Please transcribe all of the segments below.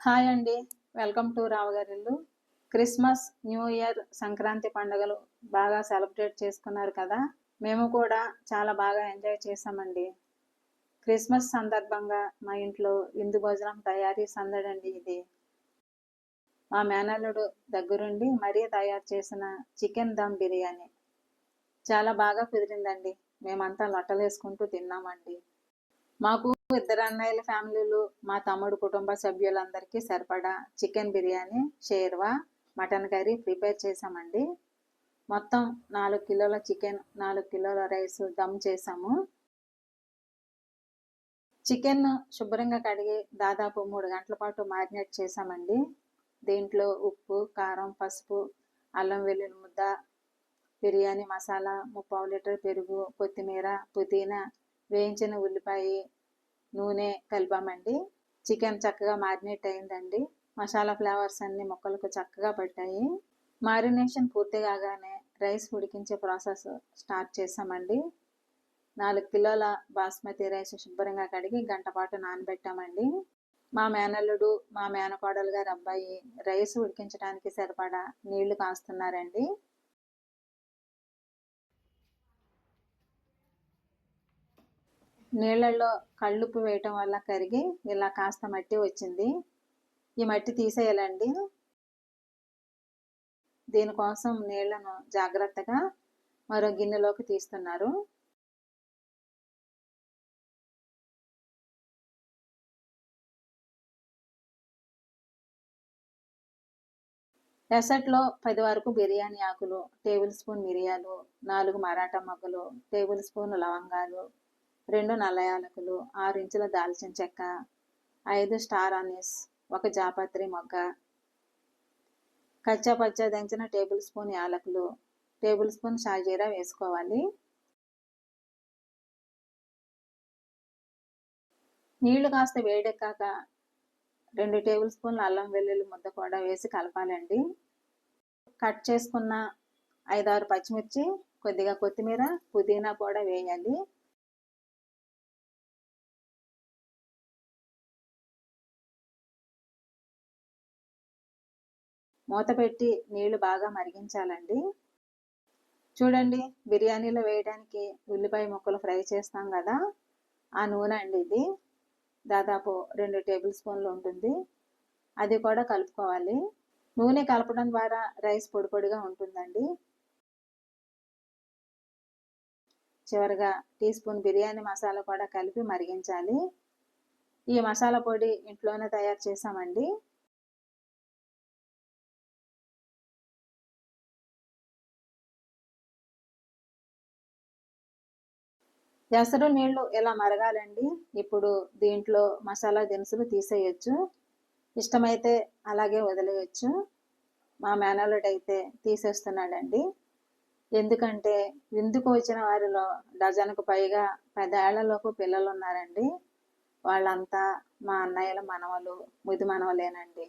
Hi అండి. Welcome to రావుగారిల్లు Christmas new year Sankranti పండుగలు బాగా సెలబ్రేట్ చేసుకున్నారు కదా. మేము కూడా చాలా బాగా ఎంజాయ్ చేసామండి క్రిస్మస్ సందర్భంగా మా ఇంట్లో విందు భోజనం తయారీ సందడండి ఇది. మా మేనల్లుడు దగ్గరుండి మరీ తయారు చేసిన చికెన్ దమ్ బిర్యానీ. చాలా బాగా కుదిరిందండి. మేమంతా లొట్టలేసుకుంటూ తిన్నామండి. మాకు ఇద్దరు అన్నయ్యల ఫ్యామిలీలు మా తమ్ముడు కుటుంబ సభ్యులందరికీ సరిపడా chicken biryani sherwa mutton curry prepare చేసామండి మొత్తం నాలుగు కిలోల చికెన్ నాలుగు కిలోల రైస్ దమ్ చేసాము చికెన్ శుభ్రంగా కడిగి దాదాపు మూడు గంటల పాటు మ్యారినేట్ చేసామండి దీంట్లో ఉప్పు కారం పసుపు అల్లం వెల్లుల్లి ముద్ద బిర్యానీ మసాలా ముప్పావు లీటర్ పెరుగు కొత్తిమీర పుదీనా వేయించిన ఉల్లిపాయ నూనె కలిపామండి. చికెన్ చక్కగా మారినేట్ అయిందండి. మసాలా ఫ్లేవర్స్ అన్ని ముక్కలకు చక్కగా పట్టాయి మారినేషన్ పూర్తి కాగానే రైస్ ఉడికించే ప్రాసెస్ స్టార్ట్ చేసామండి నాలుగు కిలోల బాస్మతి రైస్ శుభ్రంగా కడిగి గంట పాటు నానబెట్టామండి. మా మేనల్లుడు మా మేనకోడలు గారు అబ్బాయి రైస్ ఉడికించడానికి సరిపడా నీళ్ళు కాస్తున్నారండి. నీళ్ళల్లో కళ్ళుప్పు వేయటం వల్ల కరిగి ఇలా కాస్త మట్టి వచ్చింది. ఈ మట్టి తీసేయాలండి. దీనికోసం నీళ్ళను జాగ్రత్తగా మరో గిన్నెలోకి తీస్తున్నారు. ఎసట్లో పది వరకు బిర్యానీ ఆకులు టేబుల్ స్పూన్ మిరియాలు నాలుగు మరాఠా మొగ్గలు టేబుల్ స్పూన్ లవంగాలు రెండు నల్ల యాలకులు ఆరు ఇంచుల దాల్చిన చెక్క ఐదు స్టార్ ఆనిస్ ఒక జాపత్రి మొగ్గ కచ్చా పచ్చా దంచిన టేబుల్ స్పూన్ యాలకులు టేబుల్ స్పూన్ షాజీరా వేసుకోవాలి. నీళ్ళు కాస్త వేడెక్కాక రెండు టేబుల్ స్పూన్ల అల్లం వెల్లుల్లి ముద్ద కూడా వేసి కలపాలండి. కట్ చేసుకున్న ఐదారు పచ్చిమిర్చి కొద్దిగా కొత్తిమీర పుదీనా కూడా వేయాలి. మూత పెట్టి నీళ్ళు బాగా మరిగించాలండి. చూడండి బిర్యానీలో వేయడానికి ఉల్లిపాయ ముక్కలు ఫ్రై చేస్తాం కదా. ఆ నూనె అండి ఇది. దాదాపు రెండు టేబుల్ స్పూన్లు ఉంటుంది. అది కూడా కలుపుకోవాలి. నూనె కలపడం ద్వారా రైస్ పొడి పొడిగా ఉంటుందండి. చివరిగా టీ స్పూన్ బిర్యానీ మసాలా కూడా కలిపి మరిగించాలి. ఈ మసాలా పొడి ఇంట్లోనే తయారు చేసామండి. ఎసరు నీళ్ళు ఇలా మరగాలండి? ఇప్పుడు దీంట్లో మసాలా దినుసులు తీసేయచ్చు. ఇష్టమైతే అలాగే వదిలేయచ్చు. మా మేనల్లుడైతే తీసేస్తున్నాడండి. ఎందుకంటే విందుకు వచ్చిన వారిలో డజన్కు పైగా పదేళ్ళలోపు పిల్లలు ఉన్నారండి వాళ్ళంతా మా అన్నయ్యల మనవలు ముది మనవలేనండి.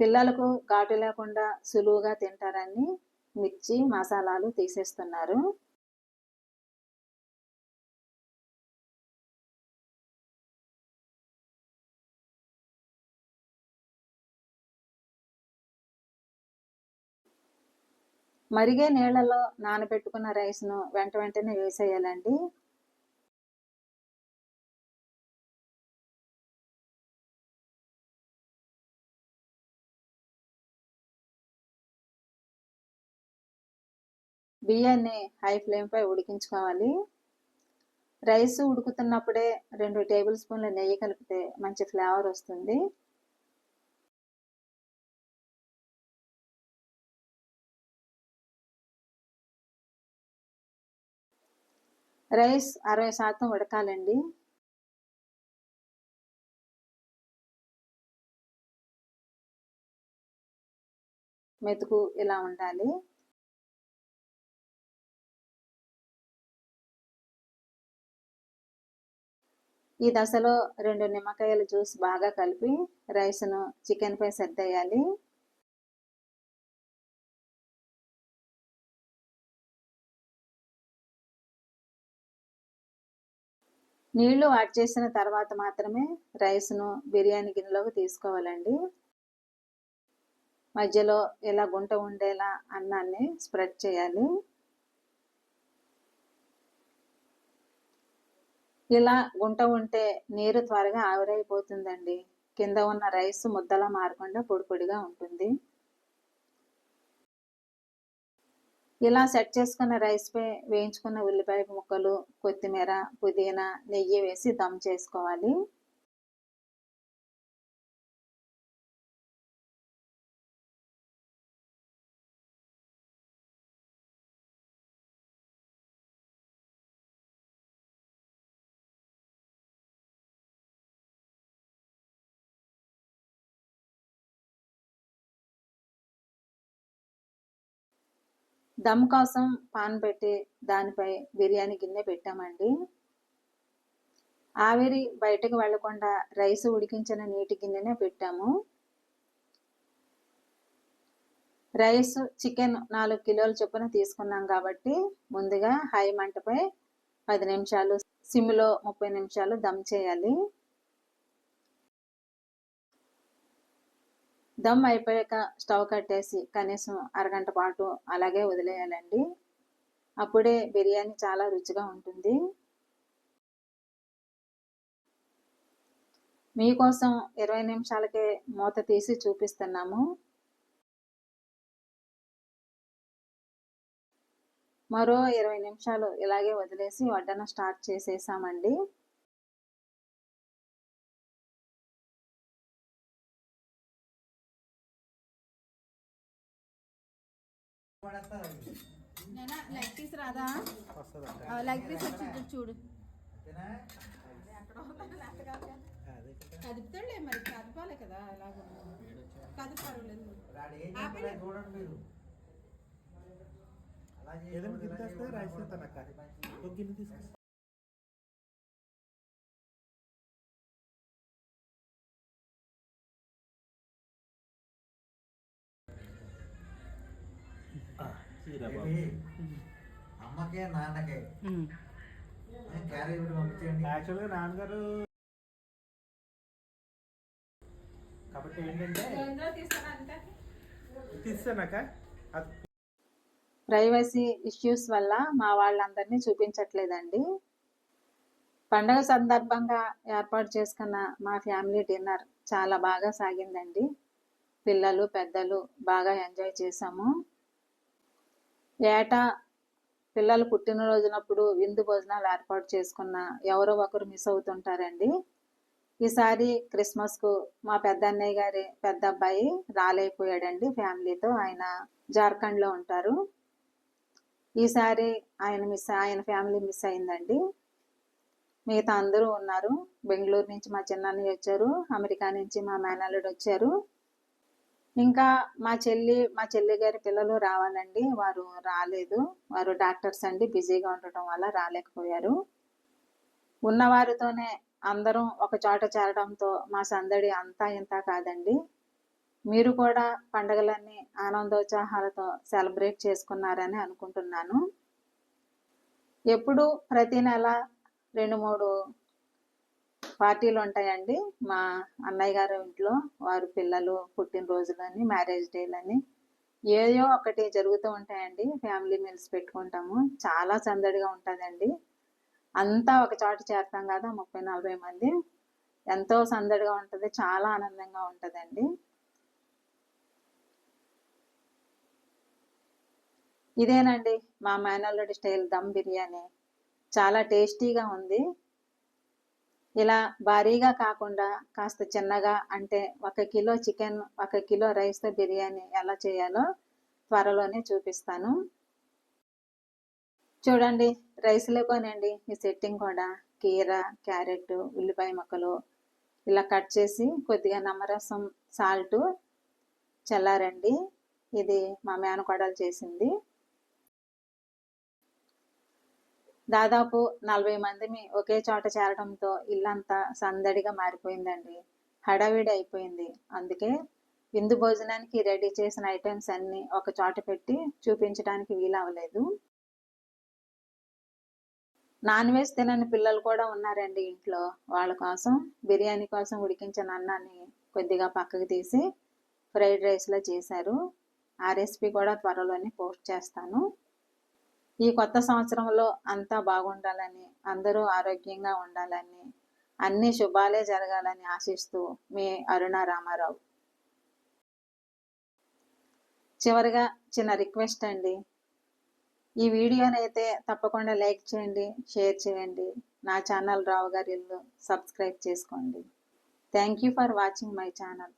పిల్లలకు ఘాటు లేకుండా సులువుగా తింటారని మిర్చి మసాలాలు తీసేస్తున్నారు. మరిగే నీళ్ళలో నానబెట్టుకున్న రైస్ను వెంట వెంటనే వేసేయాలండి. బియ్యాన్ని హై ఫ్లేమ్పై ఉడికించుకోవాలి. రైస్ ఉడుకుతున్నప్పుడే రెండు టేబుల్ స్పూన్ల నెయ్యి కలిపితే మంచి ఫ్లేవర్ వస్తుంది. రైస్ అరవై శాతం ఉడకాలండి. మెతుకు ఇలా ఉండాలి. ఈ దశలో రెండు నిమ్మకాయల జ్యూస్ బాగా కలిపి రైస్ను చికెన్పై సర్దేయాలి. నీళ్ళు యాడ్ చేసిన తర్వాత మాత్రమే రైస్ను బిర్యానీ గిన్నెలోకి తీసుకోవాలండి. మధ్యలో ఇలా గుంట ఉండేలా అన్నాన్ని స్ప్రెడ్ చేయాలి. ఇలా గుంట ఉంటే నీరు త్వరగా ఆవిరైపోతుందండి. కింద ఉన్న రైస్ ముద్దలా మారకుండా పొడి పొడిగా ఉంటుంది. ఇలా సెట్ చేసుకున్న రైస్ పై వేయించుకున్న ఉల్లిపాయ ముక్కలు కొత్తిమీర పుదీనా నెయ్యి వేసి దమ్ చేసుకోవాలి. దమ్ కోసం పాన్ పెట్టి దానిపై బిర్యానీ గిన్నె పెట్టామండి. ఆవిరి బయటకు వెళ్ళకుండా రైస్ ఉడికించిన నీటి గిన్నెనే పెట్టాము. రైస్ చికెన్ నాలుగు కిలోల చొప్పున తీసుకున్నాం కాబట్టి ముందుగా హై మంటపై పది నిమిషాలు సిమ్లో ముప్పై నిమిషాలు దమ్ చేయాలి. దమ్ అయిపోయాక స్టవ్ కట్టేసి కనీసం అరగంట పాటు అలాగే వదిలేయాలండి. అప్పుడే బిర్యానీ చాలా రుచిగా ఉంటుంది. మీకోసం ఇరవై నిమిషాలకే మూత తీసి చూపిస్తున్నాము. మరో ఇరవై నిమిషాలు ఇలాగే వదిలేసి వడ్డన స్టార్ట్ చేసేసామండి. లెగ్ పీస్ రాదా? పీస్ వచ్చి చూడు. కదుపుతాడులే మరి కదపాలి కదా ఎలాగో. ఒక గిన్నె తీసుకొస్తా. అమ్మకే నాన్నకే. క్యారేజ్ కూడా పంపించండి. యాక్చువల్గా నాన్నగారు కాబట్టి ఏంటంటే తీస్తానక్క అది ప్రైవసీ ఇష్యూస్ వల్ల మా వాళ్ళందరినీ చూపించట్లేదండి. పండగ సందర్భంగా ఏర్పాటు చేసుకున్న మా ఫ్యామిలీ డిన్నర్ చాలా బాగా సాగిందండి. పిల్లలు పెద్దలు బాగా ఎంజాయ్ చేసాము ఏటా పిల్లలు పుట్టినరోజునప్పుడు విందు భోజనాలు ఏర్పాటు చేసుకున్న ఎవరో ఒకరు మిస్ అవుతుంటారండి. ఈసారి క్రిస్మస్కు మా పెద్ద అన్నయ్య గారి పెద్ద అబ్బాయి రాలేకపోయాడండి ఫ్యామిలీతో. ఆయన జార్ఖండ్లో ఉంటారు. ఈసారి ఆయన మిస్ ఆయన ఫ్యామిలీ మిస్ అయిందండి. మిగతా అందరూ ఉన్నారు. బెంగళూరు నుంచి మా చిన్నన్నయ్య వచ్చారు. అమెరికా నుంచి మా మేనల్లుడు వచ్చారు. ఇంకా మా చెల్లి మా చెల్లి గారి పిల్లలు రావాలండి. వారు రాలేదు. వారు డాక్టర్స్ అండి. బిజీగా ఉండటం వల్ల రాలేకపోయారు. ఉన్నవారితోనే అందరం ఒక చోట చేరడంతో మా సందడి అంతా ఇంత కాదండి. మీరు కూడా పండుగలన్నీ ఆనందోత్సాహాలతో సెలబ్రేట్ చేసుకున్నారని అనుకుంటున్నాను. ఎప్పుడు ప్రతి నెల రెండు మూడు పార్టీలు ఉంటాయండి మా అన్నయ్య గారి ఇంట్లో వారు పిల్లలు పుట్టినరోజులని మ్యారేజ్ డేలని ఏదో ఒకటి జరుగుతూ ఉంటాయండి. ఫ్యామిలీ మీల్స్ పెట్టుకుంటాము. చాలా సందడిగా ఉంటుందండి. అంతా ఒక చోట చేరుతాం కదా ముప్పై నలభై మంది. ఎంతో సందడిగా ఉంటుంది. చాలా ఆనందంగా ఉంటుందండి. ఇదేనండి మా మేనల్లుడి స్టైల్ దమ్ బిర్యానీ. చాలా టేస్టీగా ఉంది. ఇలా భారీగా కాకుండా కాస్త చిన్నగా అంటే ఒక కిలో చికెన్ ఒక కిలో రైస్తో బిర్యానీ ఎలా చేయాలో త్వరలోనే చూపిస్తాను. చూడండి రైస్లోకోనండి ఈ సెట్టింగ్ కూడా కీర క్యారెట్ ఉల్లిపాయ ముక్కలు ఇలా కట్ చేసి కొద్దిగా నమ్మరసం సాల్ట్ చల్లారండి. ఇది మా మేనకోడలు చేసింది. దాదాపు నలభై మందిని ఒకే చోట చేరడంతో ఇల్లంతా సందడిగా మారిపోయిందండి. హడావిడి అయిపోయింది. అందుకే విందు భోజనానికి రెడీ చేసిన ఐటమ్స్ అన్ని ఒక చోట పెట్టి చూపించడానికి వీలవలేదు నాన్ వెజ్ తినని పిల్లలు కూడా ఉన్నారండి ఇంట్లో. వాళ్ళ కోసం బిర్యానీ కోసం ఉడికించిన అన్నాన్ని కొద్దిగా పక్కకు తీసి ఫ్రైడ్ రైస్లో చేశారు. ఆ రెసిపీ కూడా త్వరలోనే పోస్ట్ చేస్తాను. ఈ కొత్త సంవత్సరంలో అంతా బాగుండాలని అందరూ ఆరోగ్యంగా ఉండాలని అన్ని శుభాలే జరగాలని ఆశిస్తూ మీ అరుణ రామారావు. చివరిగా చిన్న రిక్వెస్ట్ అండి. ఈ వీడియోనైతే అయితే తప్పకుండా లైక్ చేయండి షేర్ చేయండి. నా ఛానల్ రావు గారి ఇల్లు సబ్స్క్రైబ్ చేసుకోండి. Thank you for watching my channel.